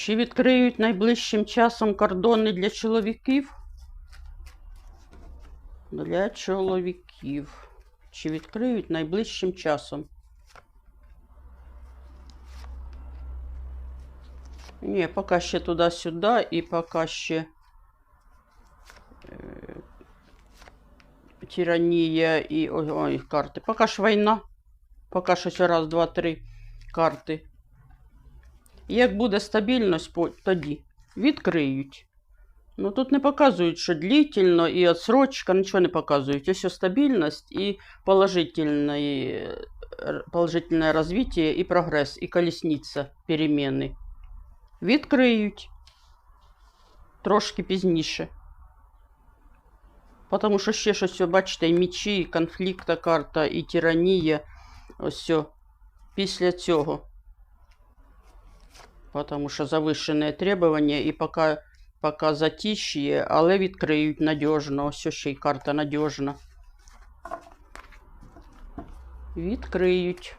Чи відкриють найближчим часом кордони для чоловіків? Для чоловіків. Чи відкриють найближчим часом? Ні, поки ще туди-сюди і поки ще е, тиранія і ой, карти. Поки ж війна. Поки що ще раз, два, три карти. Як буде стабільність, тоді відкриють. Ну тут не показують, що длительно і отсрочка, нічого не показують. Ось стабільність і положительне, положительне розвиття і прогрес, і колісниця переміни. Відкриють трошки пізніше. Тому що ще щось, бачите, і мічі, і конфлікта карта, і тиранія. Ось все. Після цього. Потому що завищене требування і поки, поки затишє, але відкриють надіжно. Ось ще й карта надіжна. Відкриють.